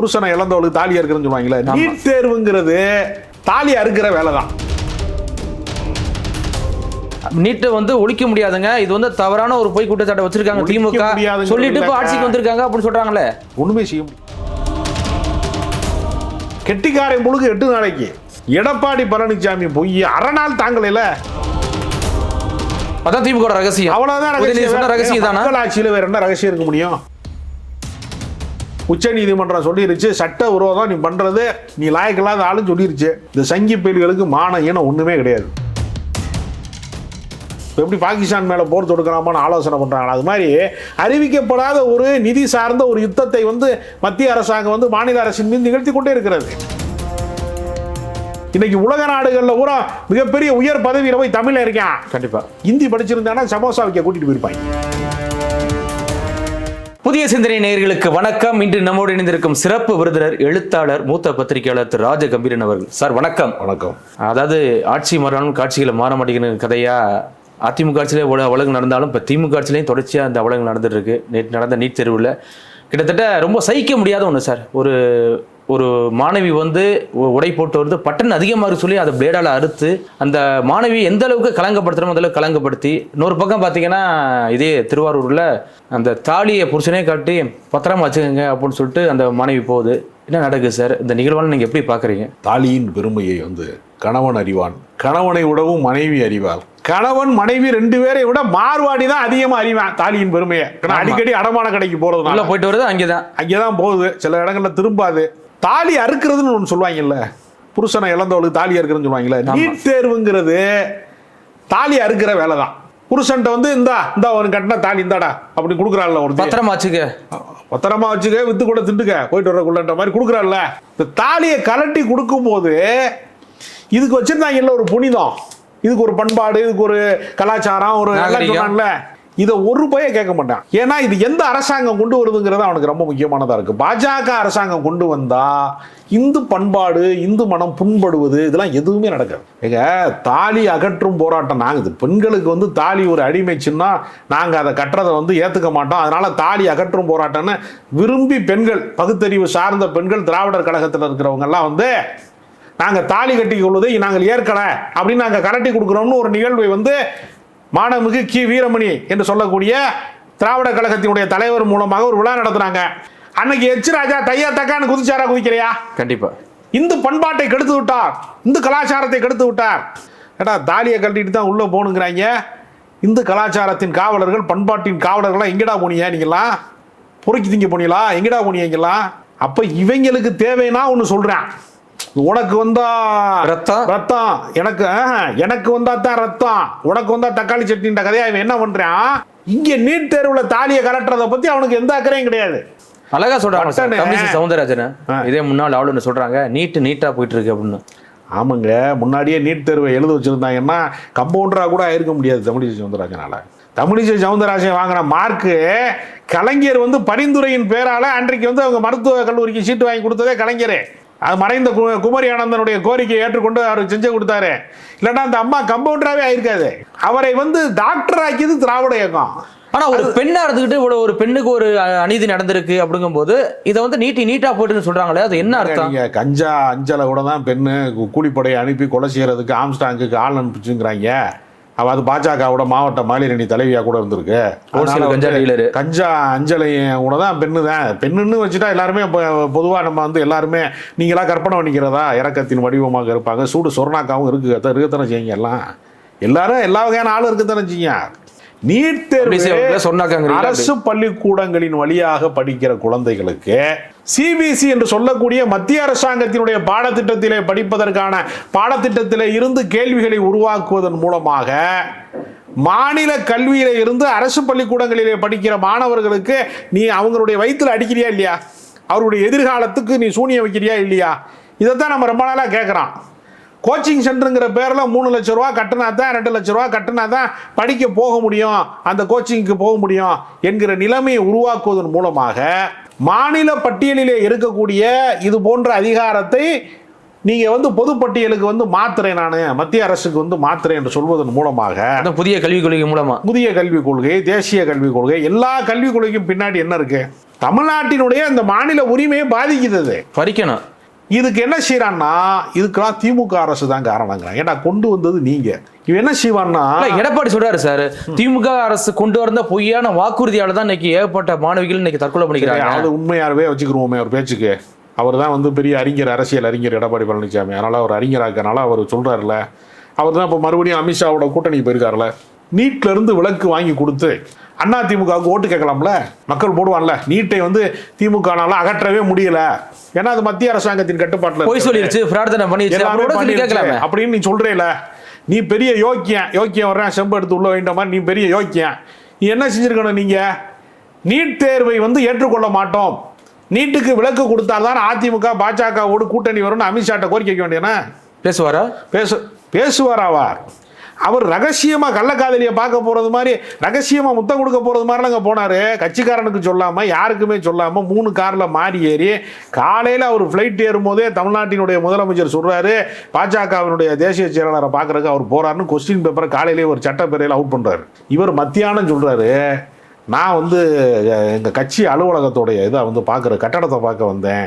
புருஷனை இழந்தவளுக்கு தாலி அறுக்கிறன்னு சொல்லுவாங்களே நீட் தேர்வுங்கிறது தாலி அறுக்கிற வேலை தான். நீட்டை வந்து ஒழிக்க முடியாதுங்க. இது வந்து தவறான ஒரு பொய் குற்றச்சாட்டை வச்சிருக்காங்க திமுக. சொல்லிட்டு இப்போ. ஆட்சிக்கு வந்திருக்காங்க அப்படின்னு சொல்றாங்களே. ஒண்ணுமே செய்ய முடியும் கெட்டிக்காரன் முழுக்க எட்டு நாளைக்கு. எடப்பாடி பழனிசாமி பொய் அரை நாள் தாங்கலைல அதான் திமுக ரகசியம். அவ்வளவுதான் ரகசியம். தானா? ஆட்சியில வேற என்ன ரகசியம் இருக்க முடியும்? உச்ச நீதிமன்றம் சொல்லிருச்சு சட்ட விரோதம் நீ பண்றது நீ லாயக்கில்லாத ஆளுன்னு சொல்லிருச்சு. இந்த சங்கி பயில்களுக்கு மான ஈனம் ஒண்ணுமே கிடையாது. இப்ப எப்படி பாகிஸ்தான் மேல போர் தொடுக்கலாமான்னு ஆலோசனை பண்றாங்க அது மாதிரி அறிவிக்கப்படாத ஒரு நிதி சார்ந்த ஒரு யுத்தத்தை வந்து மத்திய அரசாங்கம் வந்து மாநில அரசின் மீது நிகழ்த்தி கொண்டே இருக்கிறது. இன்னைக்கு உலக நாடுகள்ல பூரா மிகப்பெரிய உயர் பதவியில போய் தமிழ்ல இருக்கான். கண்டிப்பா. ஹிந்தி படிச்சிருந்தானா சமோசா வைக்க கூட்டிட்டு போயிருப்பாங்க. புதிய சிந்தனை நேயர்களுக்கு வணக்கம். இன்று நம்மோடு இணைந்திருக்கும் சிறப்பு விருந்தினர் எழுத்தாளர் மூத்த பத்திரிகையாளர் திரு ராஜ கம்பீரன் அவர்கள். சார் வணக்கம். வணக்கம். அதாவது ஆட்சி மாறாலும் காட்சிகளை மாற மாட்டேங்கிற கதையா? அதிமுக ஆட்சியிலே உலகம் நடந்தாலும் இப்போ திமுக ஆட்சியிலையும் தொடர்ச்சியாக அந்த உலகம் நடந்துட்டு இருக்கு. நேற்று நடந்த நீட் தேர்வில் கிட்டத்தட்ட ரொம்ப சகிக்க முடியாத ஒன்று சார். ஒரு ஒரு மாணவி வந்து உடை போட்டு வந்து பட்டன் அதிகமாக சொல்லி அதை பிளேடால் அறுத்து அந்த மாணவி எந்த அளவுக்கு கலங்கப்படுத்துறோமோ அந்த அளவுக்கு கலங்கப்படுத்தி இன்னொரு பக்கம் பார்த்தீங்கன்னா இதே திருவாரூரில் அந்த தாலியை புருஷனே காட்டி பத்திரமா வச்சுக்கோங்க அப்படின்னு சொல்லிட்டு அந்த மாணவி போகுது. என்ன நடக்குது சார்? இந்த நிகழ்வான நீங்கள் எப்படி பார்க்குறீங்க தாலியின் பெருமையை வந்து கணவன் அறிவான். கணவனை விடவும் மனைவி அறிவாள். கணவன் மனைவி ரெண்டு பேரை விட மார்வாடி தான் அதிகமா அறிவான் தாலியின் பெருமையை. அடிக்கடி அடமான கடைக்கு போறதுனால. போயிட்டு வருது அங்கே தான் அங்கேதான் போகுது. சில இடங்கள்ல திரும்பாது. தாலி அறுக்கிறதுன்னு ஒன்று சொல்லுவாங்கல்ல. புருஷனை இழந்தவளுக்கு தாலி அறுக்கிறதுன்னு சொல்லுவாங்கல்ல. நீட் தேர்வுங்கிறது தாலி அறுக்கிற வேலை தான் புருஷன்ட்ட வந்து இந்தா இந்தா ஒரு கட்டின தாலி இந்தாடா அப்படி கொடுக்குறாள்ல ஒரு பத்திரமா வச்சுக்க. பத்திரமா வச்சுக்க வித்து கூட திண்டுக்க போயிட்டு வரக்குள்ளன்ற மாதிரி கொடுக்குறாள்ல. இந்த தாலியை கலட்டி கொடுக்கும்போது இதுக்கு வச்சிருந்தாங்கல்ல ஒரு புனிதம். இதுக்கு ஒரு பண்பாடு இதுக்கு ஒரு கலாச்சாரம் ஒரு. சொன்னான்ல இதை ஒரு பய கேட்க மாட்டான். ஏன்னா இது எந்த அரசாங்கம் கொண்டு வருதுங்கிறது அவனுக்கு ரொம்ப முக்கியமானதாக இருக்குது பாஜக அரசாங்கம் கொண்டு வந்தால் இந்து பண்பாடு இந்து மனம் புண்படுவது இதெல்லாம் எதுவுமே நடக்காது. ஏங்க தாலி அகற்றும் போராட்டம் நாங்குது. பெண்களுக்கு வந்து தாலி ஒரு அடிமைச்சுன்னா நாங்கள் அதை கட்டுறதை வந்து ஏற்றுக்க மாட்டோம். அதனால் தாலி அகற்றும் போராட்டம்னு விரும்பி பெண்கள் பகுத்தறிவு சார்ந்த பெண்கள் திராவிடர் கழகத்தில் இருக்கிறவங்கெல்லாம் வந்து நாங்கள் தாலி கட்டி கொள்வதை நாங்கள் ஏற்கலை அப்படின்னு நாங்கள் கரட்டி கொடுக்குறோம்னு ஒரு நிகழ்வை வந்து மாணமிகு கி. வீரமணி என்று சொல்லக்கூடிய திராவிட கழகத்தினுடைய தலைவர் மூலமாக ஒரு விழா நடத்துனாங்க அன்னைக்கு எச். ராஜா தையா தக்கான்னு குதிச்சாரா குதிக்கிறியா கண்டிப்பா. இந்து பண்பாட்டை கெடுத்து விட்டார். இந்து கலாச்சாரத்தை கெடுத்து விட்டார். ஏடா தாலியை கட்டிட்டு தான் உள்ள போகணுங்கிறாங்க. இந்து கலாச்சாரத்தின் காவலர்கள் பண்பாட்டின் காவலர்கள்லாம் எங்கடா போனீங்க நீங்களாம் பொறுக்கி திங்க போனீங்களா? எங்கடா போனீங்கலாம் அப்ப இவங்களுக்கு தேவைன்னா ஒன்று சொல்றேன். உனக்கு வந்தா ரத்தம்? ரத்தம் எனக்கு எனக்கு வந்தா தான் ரத்தம் உனக்கு வந்தா தக்காளி சட்னின்ற கதையா இவன் என்ன பண்றான்? இங்க நீட் தேர்வுல தாலியை கலட்டுறத பத்தி அவனுக்கு எந்த அக்கறையும் கிடையாது. அழகா சொல்றாங்க. தமிழிசை சவுந்தரராஜன். இதே முன்னாள் ஆளுநர் சொல்றாங்க. நீட்டு நீட்டா போயிட்டு இருக்கு அப்படின்னு. ஆமாங்க. முன்னாடியே நீட் தேர்வை எழுத வச்சிருந்தாங்கன்னா கம்பவுண்டரா கூட ஆயிருக்க முடியாது தமிழிசை சவுந்தரராஜனால. தமிழிசை சவுந்தரராஜன் வாங்கின மார்க்கு கலைஞர் வந்து பரிந்துரையின் பேரால அன்றைக்கு வந்து அவங்க மருத்துவ கல்லூரிக்கு சீட்டு வாங்கி கொடுத்ததே கலைஞர். அது மறைந்த கு- குமரி ஆனந்தனுடைய கோரிக்கையை ஏற்றுக்கொண்டு அவருக்கு செஞ்சு கொடுத்தாரு. இல்லைன்னா அந்த அம்மா கம்பவுண்டராகவே ஆயிருக்காது. அவரை வந்து டாக்டர் ஆக்கியது திராவிட இயக்கம். ஆனா ஒரு பெண்ணா இருந்துகிட்டு இவ்வளவு ஒரு பெண்ணுக்கு ஒரு அநீதி நடந்திருக்கு அப்படிங்கும்போது இதை வந்து நீட்டி நீட்டா போயிட்டுன்னு சொல்றாங்களே அது என்ன அர்த்தம்? கஞ்சா அஞ்சலை கூட தான் பெண்ணு கூலிப்படையை அனுப்பி கொலை செய்யறதுக்கு ஆம்ஸ்டாங்குக்கு ஆள் அனுப்பிச்சுங்கிறாங்க. அவ அது பாஜகவோட மாவட்ட மாலிரணி தலைவியா கூட இருந்திருக்கு. கஞ்சா dealer. கஞ்சா அஞ்சலை கூட தான் பெண்ணு தான். பெண்ணுன்னு வச்சுட்டா எல்லாருமே பொதுவாக நம்ம வந்து எல்லாருமே நீங்களா கற்பனை பண்ணிக்கிறதா? இறக்கத்தின் வடிவமாக இருப்பாங்க. சூடு சொர்ணாக்காவும் இருக்கு. இருக்கத்தானே செய்யுங்க எல்லாம். எல்லாரும் எல்லா வகையான ஆளும் இருக்கத்தானே செய்யுங்க. நீட் தேர்வு? அரசு பள்ளிக்கூடங்களின் வழியாக படிக்கிற குழந்தைகளுக்கு சிபிசி என்று சொல்லக்கூடிய மத்திய அரசாங்கத்தினுடைய பாடத்திட்டத்திலே படிப்பதற்கான பாடத்திட்டத்திலே இருந்து கேள்விகளை உருவாக்குவதன் மூலமாக மாநில கல்வியில இருந்து அரசு பள்ளிக்கூடங்களிலே படிக்கிற மாணவர்களுக்கு நீ அவங்களுடைய வயிற்றுல அடிக்கிறியா இல்லையா? அவருடைய எதிர்காலத்துக்கு நீ சூனியம் வைக்கிறியா இல்லையா? இதைத்தான் நம்ம ரொம்ப நாளாக கேட்குறோம் கோச்சிங் சென்டருங்கிற பேரில் மூணு லட்ச ரூபா கட்டினா தான் ரெண்டு லட்ச ரூபா கட்டினா தான் படிக்க போக முடியும் அந்த கோச்சிங்க்கு போக முடியும் என்கிற நிலைமையை உருவாக்குவதன் மூலமாக மாநில பட்டியலிலே இருக்கக்கூடிய இது போன்ற அதிகாரத்தை நீங்க வந்து பொதுப்பட்டியலுக்கு வந்து மாத்துறேன் நான் மத்திய அரசுக்கு வந்து மாத்துறேன் என்று சொல்வதன் மூலமாக புதிய கல்விக் கொள்கை மூலமா? புதிய கல்விக் கொள்கை தேசிய கல்விக் கொள்கை எல்லா கல்விக் கொள்கைக்கும் பின்னாடி என்ன இருக்கு? தமிழ்நாட்டினுடைய அந்த மாநில உரிமையை பாதிக்குது. பறிக்கணும். இதுக்கு என்ன செய்யறான்னா இதுக்கெல்லாம் திமுக அரசு தான் காரணங்கிறான் ஏன்னா கொண்டு வந்தது நீங்க? இவன் என்ன செய்வான்னா எடப்பாடி சொல்றாரு சார். திமுக அரசு கொண்டு வந்த பொய்யான வாக்குறுதியால தான் இன்னைக்கு ஏகப்பட்ட மாணவிகள் இன்னைக்கு தற்கொலை பண்ணிக்கிறாங்க. அது உண்மையாகவே வச்சுக்கிருவோமே அவர் பேச்சுக்கு. அவர் தான் வந்து பெரிய அறிஞர் அரசியல் அறிஞர் எடப்பாடி பழனிசாமி அதனால அவர் அறிஞராக்கனால அவர் சொல்றாருல அவர் தான் இப்போ மறுபடியும் அமித்ஷாவோட கூட்டணி போயிருக்காருல நீட்ல இருந்து விலக்கு வாங்கி கொடுத்து அண்ணா திமுகவுக்கு ஓட்டு கேட்கலாம்ல? மக்கள் போடுவான்ல. நீட்டை வந்து திமுகனால அகற்றவே முடியல. ஏன்னா அது மத்திய அரசாங்கத்தின் கட்டுப்பாட்டில் பொய் சொல்லிருச்சு அப்படின்னு நீ சொல்றேல. நீ பெரிய யோக்கியம் யோக்கியம் வர்றேன் செம்பு எடுத்து உள்ள வைண்ட மாதிரி நீ பெரிய யோக்கியம் நீ என்ன செஞ்சிருக்கணும் நீங்க? நீட் தேர்வை வந்து ஏற்றுக்கொள்ள மாட்டோம். நீட்டுக்கு விலக்கு கொடுத்தால்தான் அதிமுக பாஜகவோடு கூட்டணி வரும்னு அமித்ஷாட்ட கோரிக்கை வைக்க வேண்டியனா பேசுவாரா? பேசு பேசுவாராவார் அவர் ரகசியமாக கள்ளக்காதலியை பார்க்க போகிறது மாதிரி ரகசியமாக முத்தம் கொடுக்க போகிறது மாதிரிலாம் அங்கே போனாரு. கட்சிக்காரனுக்கு சொல்லாமல் யாருக்குமே சொல்லாமல் மூணு காரில் மாறி ஏறி காலையில் அவர் ஃப்ளைட் ஏறும்போதே தமிழ்நாட்டினுடைய முதலமைச்சர் சொல்கிறாரு பாஜகவினுடைய தேசிய செயலாளரை பார்க்கறதுக்கு அவர் போகிறாருன்னு கொஸ்டின் பேப்பரை காலையிலேயே ஒரு சட்டப்பேரையில் அவுட் பண்ணுறாரு இவர் மத்தியானம் சொல்கிறாரு நான் வந்து எங்கள் கட்சி அலுவலகத்தோடைய இதை வந்து பார்க்குற கட்டடத்தை பார்க்க வந்தேன்.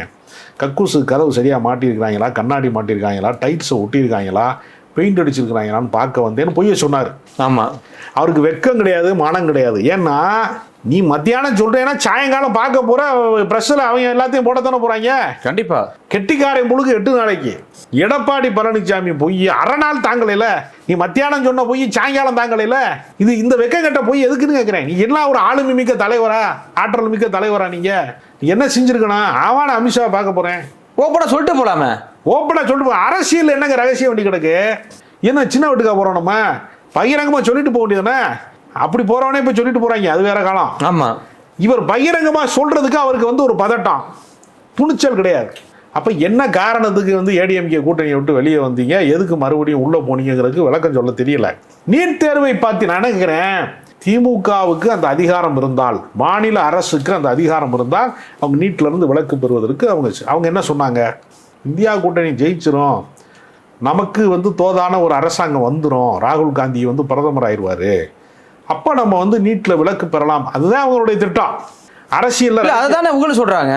கக்கூசு கதவு சரியாக மாட்டியிருக்கிறாங்களா கண்ணாடி மாட்டியிருக்காங்களா டைட்ஸை ஒட்டியிருக்காங்களா பெயிண்ட் அடிச்சிருக்கிறாங்களான்னு பார்க்க வந்தேன்னு பொய்ய சொன்னார். ஆமா. அவருக்கு வெக்கம் கிடையாது மானம் கிடையாது. ஏன்னா நீ மத்தியானம் சொல்றேன்னா சாயங்காலம் பார்க்க போற ப்ரெஸ்ஸில் அவங்க எல்லாத்தையும் போடத்தானே போகிறாங்க கண்டிப்பா. கெட்டிக்காரன் முழுக்க எட்டு நாளைக்கு. எடப்பாடி பழனிசாமி பொய் அரை நாள் தாங்கலைல நீ மத்தியானம் சொன்ன பொய் சாயங்காலம் தாங்கலைல இது இந்த வெக்க கட்ட பொய் எதுக்குன்னு கேட்குறேன் நீ என்ன ஒரு ஆளுமை மிக்க தலைவரா? ஆற்றல் மிக்க தலைவரா நீங்க? நீ என்ன செஞ்சிருக்கணும்? ஆவான அமித்ஷா பார்க்க போறேன். ஓப்பனா சொல்லிட்டு போலாமே. ஓப்பனா சொல்லிட்டு போ. அரசியல் என்னங்க ரகசியம் வேண்டி கிடக்கு? என்ன சின்ன வீட்டுக்கா போறோம் நம்ம? பகிரங்கமா சொல்லிட்டு போக வேண்டியதானே அப்படி போறவனே இப்ப சொல்லிட்டு போறாங்க. அது வேற காலம். ஆமா. இவர் பகிரங்கமா சொல்றதுக்கு அவருக்கு வந்து ஒரு பதட்டம். துணிச்சல் கிடையாது. அப்ப என்ன காரணத்துக்கு வந்து ஏடிஎம்கே கூட்டணியை விட்டு வெளியே வந்தீங்க? எதுக்கு மறுபடியும் உள்ள போனீங்கிறதுக்கு விளக்கம் சொல்ல தெரியல. நீட் தேர்வை பார்த்து நான் நினைக்கிறேன் திமுகவுக்கு அந்த அதிகாரம் இருந்தால் மாநில அரசுக்கு அந்த அதிகாரம் இருந்தால் அவங்க நீட்ல இருந்து விலக்கு பெறுவதற்கு அவங்க அவங்க என்ன சொன்னாங்க? இந்தியா கூட்டணி ஜெயிச்சிரும். நமக்கு வந்து தோதான ஒரு அரசாங்கம் வந்துடும் ராகுல் காந்தி வந்து பிரதமர் ஆயிடுவார். அப்போ நம்ம வந்து நீட்டில் விலக்கு பெறலாம். அதுதான் அவங்களுடைய திட்டம். அரசியல்ல இல்ல அதுதானே இவங்களும் சொல்றாங்க.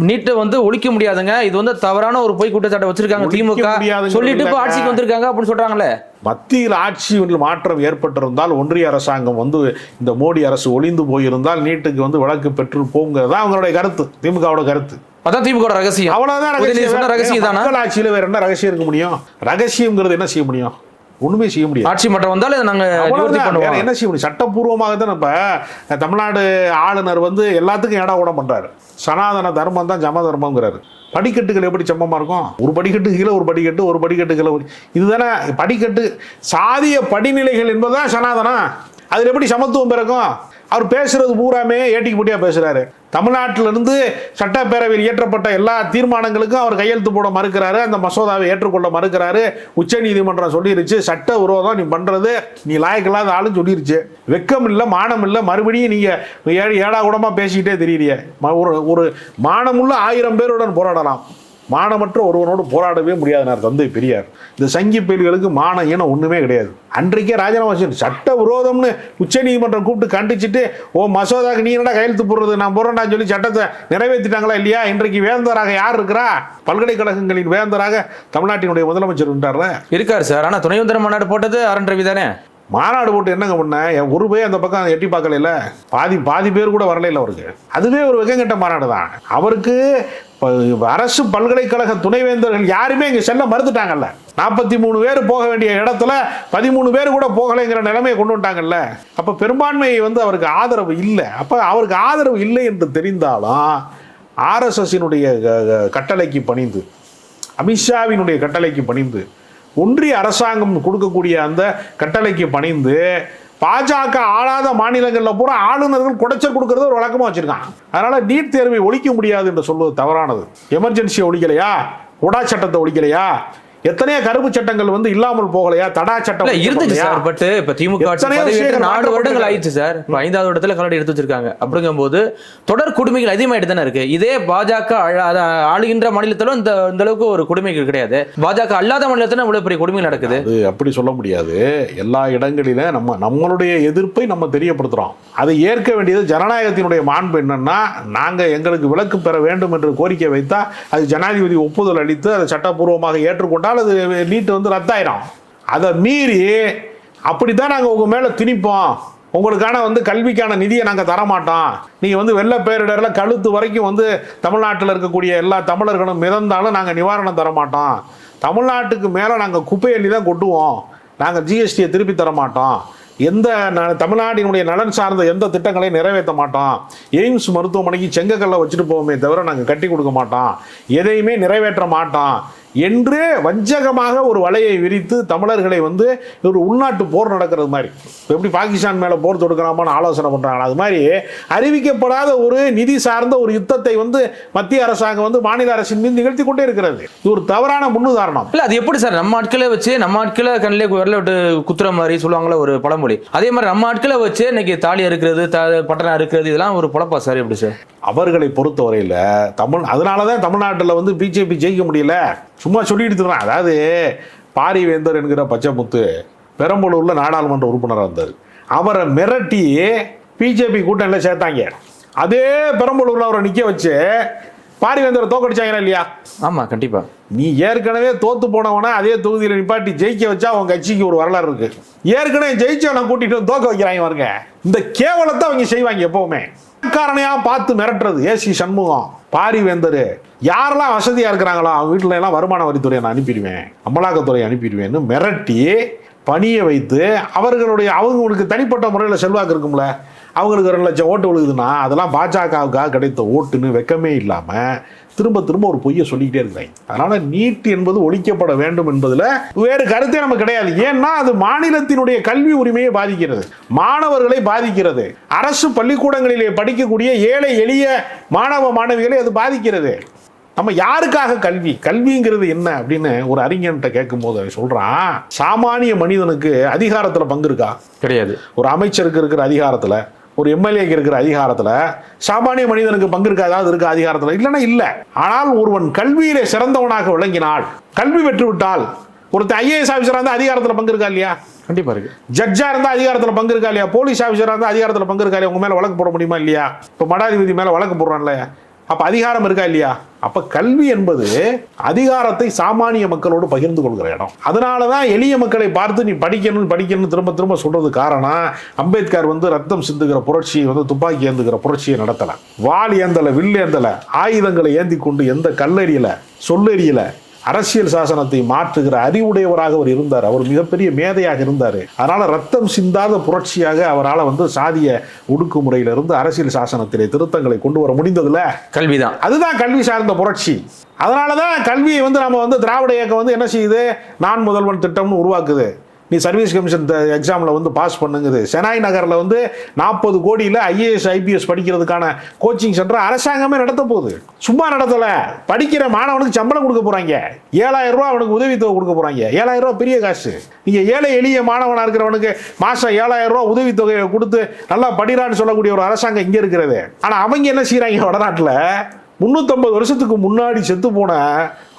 நீட்டை வந்து ஒழிக்க முடியாதுங்க. இது வந்து தவறான ஒரு பொய் குற்றச்சாட்டை வச்சிருக்காங்க. திமுக சொல்லிட்டு இப்ப. ஆட்சிக்கு வந்திருக்காங்க அப்படின்னு சொல்றாங்களே. மத்தியில் ஆட்சியில் மாற்றம் ஏற்பட்டிருந்தால் ஒன்றிய அரசாங்கம் வந்து இந்த மோடி அரசு ஒளிந்து போயிருந்தால் நீட்டுக்கு வந்து விலக்கு பெற்று போங்கிறதா அவங்களுடைய கருத்து திமுகவோட கருத்து. அதான் திமுக ரகசியம். அவ்வளவுதான் ரகசியம். ரகசியம் தானா? ஆட்சியில வேற என்ன ரகசியம் இருக்க முடியும்? ரகசியம்ங்கிறது என்ன செய்ய முடியும்? ஒண்ணுமே செய்ய முடியாது. ஆட்சி மட்டம் வந்தாலும் இதை நாங்க நிவர்த்தி அவ்வளவுதான். வேற பண்ணுவோம். என்ன செய்ய முடியும்? சட்டப்பூர்வமாக தான் இப்ப தமிழ்நாடு ஆளுநர் வந்து எல்லாத்துக்கும் இடம் கூட பண்றாரு. சனாதன தர்மம் தான் ஜம தர்மங்கிறாரு படிக்கட்டுகள் எப்படி சமமா இருக்கும்? ஒரு படிக்கட்டு கீழே ஒரு படிக்கட்டு ஒரு படிக்கட்டு கீழே இதுதானே? படிக்கட்டு சாதிய படிநிலைகள் என்பதுதான் சனாதனம். அதுல எப்படி சமத்துவம் பிறக்கும்? அவர் பேசுறது பூராமே ஏட்டிக்கு போட்டியா பேசுறாரு. தமிழ்நாட்டிலிருந்து சட்டப்பேரவையில் இயற்றப்பட்ட எல்லா தீர்மானங்களுக்கும் அவர் கையெழுத்து போட மறுக்கிறாரு அந்த மசோதாவை ஏற்றுக்கொள்ள மறுக்கிறாரு. உச்ச நீதிமன்றம் சொல்லிருச்சு சட்ட விரோதம் நீ பண்றது நீ லாயக்கில்லாத ஆளுன்னு சொல்லிருச்சு. வெக்கம் இல்லை மானம் இல்லை மறுபடியும் நீங்க ஏழு ஏடா கூடமா பேசிக்கிட்டே தெரியறிய ஒரு ஒரு மானமுள்ள ஆயிரம் பேருடன் போராடலாம். மானமற்ற ஒருவனோடு போராடவே முடியாதனார் தந்தை பெரியார். இந்த சங்கி பயில்களுக்கு மான ஈனம் ஒன்றுமே கிடையாது. அன்றைக்கே ராஜினாமா செய்யணும். சட்ட விரோதம்னு உச்சநீதிமன்றம் கூப்பிட்டு கண்டிச்சுட்டு ஓ மசோதாக்கு நீ என்னடா கையெழுத்து போடுறது? நான் போடுறேன்டான்னு சொல்லி சட்டத்தை நிறைவேற்றிட்டாங்களா இல்லையா? இன்றைக்கு வேந்தராக யார் இருக்கிறா? பல்கலைக்கழகங்களின் வேந்தராக தமிழ்நாட்டினுடைய முதலமைச்சர் இருந்தார்ல இருக்காரு சார். ஆனால் துணைவந்தர மாநாடு போட்டது அரண் ரவி தானே மாநாடு போட்டு என்னங்க பண்ண? என் ஒரு போய் அந்த பக்கம் எட்டி பார்க்கல பாதி பாதி பேர் கூட வரல அவருக்கு. அதுவே ஒரு வெக்கங்கெட்ட மாநாடு தான். அவருக்கு அரசு பல்கலைக்கழக துணைவேந்தர்கள் யாருமே இங்கே செல்ல மறுத்துட்டாங்கல்ல. நாற்பத்தி மூணு பேர் போக வேண்டிய இடத்துல பதிமூணு பேர் கூட போகலைங்கிற நிலைமையை கொண்டு வந்துட்டாங்கல்ல. அப்போ பெரும்பான்மையை வந்து அவருக்கு ஆதரவு இல்லை. அப்போ அவருக்கு ஆதரவு இல்லை என்று தெரிந்தாலும் ஆர்எஸ்எஸ்ஸினுடைய கட்டளைக்கு பணிந்து அமித்ஷாவினுடைய கட்டளைக்கு பணிந்து ஒன்றிய அரசாங்கம் கொடுக்கக்கூடிய அந்த கட்டளைக்கு பணிந்து பாஜக ஆளாத மாநிலங்களில் பூரா ஆளுநர்கள் குடைச்சல் கொடுக்கறது ஒரு வழக்கமாக வச்சுருக்கான் அதனால நீட் தேர்வை ஒழிக்க முடியாது என்று சொல்வது தவறானது. எமர்ஜென்சியை ஒழிக்கலையா? உடா சட்டத்தை ஒழிக்கலையா? எத்தனையோ கருப்பு சட்டங்கள் வந்து இல்லாமல் போகலையா? தடா சட்டம் இருந்துச்சு? சார் பட் இப்ப திமுக நாலு வருடங்கள். ஆயிடுச்சு சார். ஐந்தாவது இடத்துல கலடி எடுத்து வச்சிருக்காங்க. அப்படிங்கும்போது தொடர் குடுமைகள் அதிகமாயிட்டு தானே இருக்கு. இதே பாஜக ஆளுகின்ற மாநிலத்திலும் இந்த இந்த அளவுக்கு ஒரு கொடுமைகள் கிடையாது. பாஜக அல்லாத மாநிலத்துல இவ்வளவு பெரிய கொடுமை நடக்குது. அப்படி சொல்ல முடியாது. எல்லா இடங்களிலும் நம்ம நம்மளுடைய எதிர்ப்பை நம்ம தெரியப்படுத்துறோம். அதை ஏற்க வேண்டியது ஜனநாயகத்தினுடைய மாண்பு என்னன்னா நாங்க எங்களுக்கு விலக்கு பெற வேண்டும் என்று கோரிக்கை வைத்தா அது ஜனாதிபதி ஒப்புதல் அளித்து அதை சட்டப்பூர்வமாக ஏற்றுக்கொண்டால் அது நீட்டு வந்து ரத்தாயிரும். அதை மீறி அப்படித்தான் நாங்கள் உங்கள் மேலே திணிப்போம். உங்களுக்கான வந்து கல்விக்கான நிதியை நாங்கள் தரமாட்டோம். நீங்கள் வந்து வெள்ள பேரிடரில் கழுத்து வரைக்கும் வந்து தமிழ்நாட்டில் இருக்கக்கூடிய எல்லா தமிழர்களும் மிதந்தாலும் நாங்கள் நிவாரணம் தர மாட்டோம் தமிழ்நாட்டுக்கு மேலே நாங்கள் குப்பையள்ளி தான் கொட்டுவோம். நாங்கள் ஜிஎஸ்டியை திருப்பி தர மாட்டோம் எந்த ந- தமிழ்நாட்டினுடைய நலன் சார்ந்த எந்த திட்டங்களையும் நிறைவேற்ற மாட்டோம். எய்ம்ஸ் மருத்துவமனைக்கு செங்கக்கல்லை வச்சுட்டு போவோமே தவிர நாங்கள் கட்டி கொடுக்க மாட்டோம். எதையுமே நிறைவேற்ற மாட்டோம். என்று வஞ்சகமாக ஒரு வலையை விரித்து தமிழர்களை வந்து ஒரு உள்நாட்டு போர் நடக்கிறது மாதிரி. எப்படி பாகிஸ்தான் மேலே போர் தொடுக்கலாமான்னு ஆலோசனை பண்ணுறாங்க அது மாதிரி அறிவிக்கப்படாத ஒரு நிதி சார்ந்த ஒரு யுத்தத்தை வந்து மத்திய அரசாங்கம் வந்து மாநில அரசின் மீது நிகழ்த்தி கொண்டே இருக்கிறது. இது ஒரு தவறான முன்னுதாரணம். இல்ல அது எப்படி சார்? நம்ம ஆட்களை வச்சு நம்ம ஆட்களை கண்ணிலே விரல விட்டு குத்துற மாதிரி சொல்லுவாங்களே ஒரு பழமொழி. அதே மாதிரி நம்ம ஆட்களை வச்சு இன்னைக்கு தாலி அறுக்கிறது த- பட்டணம் அறுக்கிறது இதெல்லாம் ஒரு பொழப்பா சார்? எப்படி சார்? அவர்களை பொறுத்தவரையில் தமிழ் அதனால தான் தமிழ்நாட்டில் வந்து பிஜேபி ஜெயிக்க முடியல. சும்மா சொல்லிட்டு இருக்கிறான் அதாவது பாரிவேந்தர் என்கிற பச்சைமுத்து பெரம்பலூரில் நாடாளுமன்ற உறுப்பினராக இருந்தார். அவரை மிரட்டி பிஜேபி கூட்டணியில் சேர்த்தாங்க. அதே பெரம்பலூரில் அவரை நிற்க வச்சு பாரிவேந்தரை தோக்கடிச்சாங்களா இல்லையா? ஆமா கண்டிப்பா. நீ ஏற்கனவே தோத்து போனவனா அதே தொகுதியில் நிப்பாட்டி ஜெயிக்க வச்சா உன் கட்சிக்கு ஒரு வரலாறு இருக்கு. ஏற்கனவே ஜெயிச்சவனை கூட்டிட்டு தோக்க வைக்கிறாங்க பாருங்க. இந்த கேவலத்தை அவங்க செய்வாங்க எப்பவுமே. காரணையா பார்த்து மிரட்டுறது. ஏசி சண்முகம் பாரிவேந்தர் யாரெல்லாம் வசதியாக இருக்கிறாங்களோ அவங்க வீட்டில எல்லாம் வருமான வரித்துறையை நான் அனுப்பிடுவேன் அமலாக்கத்துறையை அனுப்பிடுவேன்னு மிரட்டி பணியை வைத்து அவர்களுடைய அவங்களுக்கு தனிப்பட்ட முறையில் செல்வாக்கு இருக்கும்ல அவங்களுக்கு ரெண்டு லட்சம் ஓட்டு விழுகுதுன்னா அதெல்லாம் பாஜகவுக்காக கிடைத்த ஓட்டுன்னு வெக்கமே இல்லாமல் திரும்ப திரும்ப ஒரு பொய்யை சொல்லிக்கிட்டே இருக்கிறாங்க அதனால நீட் என்பது ஒழிக்கப்பட வேண்டும் என்பதில் வேறு கருத்தே நமக்கு கிடையாது. ஏன்னா அது மாநிலத்தினுடைய கல்வி உரிமையை பாதிக்கிறது. மாணவர்களை பாதிக்கிறது. அரசு பள்ளிக்கூடங்களிலே படிக்கக்கூடிய ஏழை எளிய மாணவ மாணவிகளை அது பாதிக்கிறது. நம்ம யாருக்காக கல்வி? கல்விங்கிறது என்ன அப்படின்னு ஒரு அறிஞன்ட்ட கேட்கும்போது சொல்றான் சாமானிய மனிதனுக்கு அதிகாரத்தில் பங்கு இருக்கா? கிடையாது. ஒரு அமைச்சருக்கு இருக்கிற அதிகாரத்தில் ஒரு எம்எல்ஏக்கு இருக்கிற அதிகாரத்தில் சாமானிய மனிதனுக்கு பங்கு இருக்கா ஏதாவது இருக்கா அதிகாரத்தில்? இல்லைன்னா இல்லை. ஆனால் ஒருவன் கல்வியிலே சிறந்தவனாக விளங்கினால் கல்வி பெற்று விட்டால் ஒருத்தன் ஐஏஎஸ் ஆஃபீஸராக இருந்தால் அதிகாரத்தில் பங்கு இருக்கா இல்லையா? கண்டிப்பா இருக்கு. ஜட்ஜா இருந்தா அதிகாரத்தில் பங்கு இருக்கா இல்லையா போலீஸ் ஆஃபீஸராக இருந்தால் அதிகாரத்தில் பங்கு இருக்கா இல்லையா? உங்க மேல வழக்கு போட முடியுமா இல்லையா? இப்போ மடாதிபதி மேல வழக்கு போடுறான்ல அப்ப அதிகாரம் இருக்கா இல்லையா? அப்ப கல்வி என்பது அதிகாரத்தை சாமானிய மக்களோடு பகிர்ந்து கொள்கிற இடம். அதனால தான் எளிய மக்களை பார்த்து நீ படிக்கணும் படிக்கணும் திரும்ப திரும்ப சொல்றது காரணம் அம்பேத்கர் வந்து ரத்தம் சிந்துகிற புரட்சியை வந்து துப்பாக்கி ஏந்துகிற புரட்சியை நடத்தல. வாள் ஏந்தல வில் ஏந்தல ஆயுதங்களை ஏந்தி கொண்டு எந்த கல்லெறியல சொல்லெறியல அரசியல் சாசனத்தை மாற்றுகிற அறிவுடையவராக அவர் இருந்தார். அவர் மிகப்பெரிய மேதையாக இருந்தார். அதனால ரத்தம் சிந்தாத புரட்சியாக அவரால் வந்து சாதிய ஒடுக்குமுறையிலிருந்து அரசியல் சாசனத்திலே திருத்தங்களை கொண்டு வர முடிந்ததுல? கல்விதான். அதுதான் கல்வி சார்ந்த புரட்சி. அதனால தான் கல்வியை வந்து நம்ம வந்து திராவிட இயக்கம் வந்து என்ன செய்யுது? நான் முதல்வன் திட்டம்னு உருவாக்குது. நீ சர்வீஸ் கமிஷன் எக்ஸாமில் வந்து பாஸ் பண்ணுங்குது. செனாய் நகரில் வந்து நாற்பது கோடியில் ஐஏஎஸ் ஐபிஎஸ் படிக்கிறதுக்கான கோச்சிங் சென்டர் அரசாங்கமே நடத்த போகுது. சும்மா நடத்தலை. படிக்கிற மாணவனுக்கு சம்பளம் கொடுக்க போகிறாங்க ஏழாயிரம் ரூபா அவனுக்கு உதவித்தொகை கொடுக்க போகிறாங்க ஏழாயிரம் ரூபா பெரிய காசு. நீங்கள் ஏழை எளிய மாணவனாக இருக்கிறவனுக்கு மாதம் ஏழாயிரம் ரூபா உதவித்தொகையை கொடுத்து நல்லா படிறான்னு சொல்லக்கூடிய ஒரு அரசாங்கம் இங்கே இருக்கிறது. ஆனால் அவங்க என்ன செய்கிறாங்க வடநாட்டில்? முந்நூற்றம்பது வருஷத்துக்கு முன்னாடி செத்து போன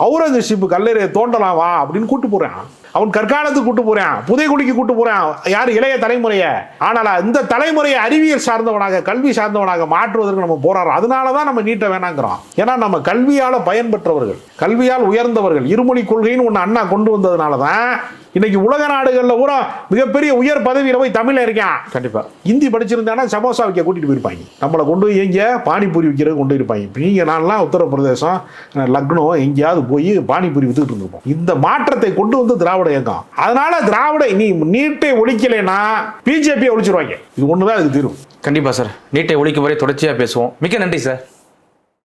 அவுரங்கசீப் கல்லறையை தோண்டலாம் வா அப்படின்னு கூட்டு போறான். அவன் கற்காலத்துக்கு கூட்டு போறான். புதைக்குடிக்கு கூட்டு போறான். யார் இளைய தலைமுறையை? ஆனால் இந்த தலைமுறையை அறிவியல் சார்ந்தவனாக கல்வி சார்ந்தவனாக மாற்றுவதற்கு நம்ம போராடுறோம். அதனால தான் நம்ம நீட்ட வேணாங்கிறோம். ஏன்னா நம்ம கல்வியால் பயன்பெற்றவர்கள் கல்வியால் உயர்ந்தவர்கள் இருமொழி கொள்கைன்னு ஒன்று அண்ணா கொண்டு வந்ததுனால தான் இன்னைக்கு உலக நாடுகளில் பூரா மிகப்பெரிய உயர் பதவியில் போய் தமிழ்ல இருக்கான். கண்டிப்பா. ஹிந்தி படிச்சிருந்தானா சமோசா வைக்க கூட்டிட்டு போயிருப்பாங்க. நம்மளை கொண்டு போய் எங்க பானிபூரி விற்கிறது கொண்டு இருப்பாங்க இப்போ நீங்கள் நான்லாம் உத்தரப்பிரதேசம் லக்னோ எங்கேயாவது போய் பானிபூரி வித்துட்டு இருந்திருப்போம். இந்த மாற்றத்தை கொண்டு வந்து திராவிட இயக்கம். அதனால திராவிட நீ நீட்டை ஒழிக்கலைன்னா பிஜேபியை ஒழிச்சிருவாங்க. இது ஒன்று தான் அதுக்கு தீர்வு. கண்டிப்பா சார். நீட்டை ஒழிக்கும் வரை தொடர்ச்சியா பேசுவோம். மிக்க நன்றி சார்.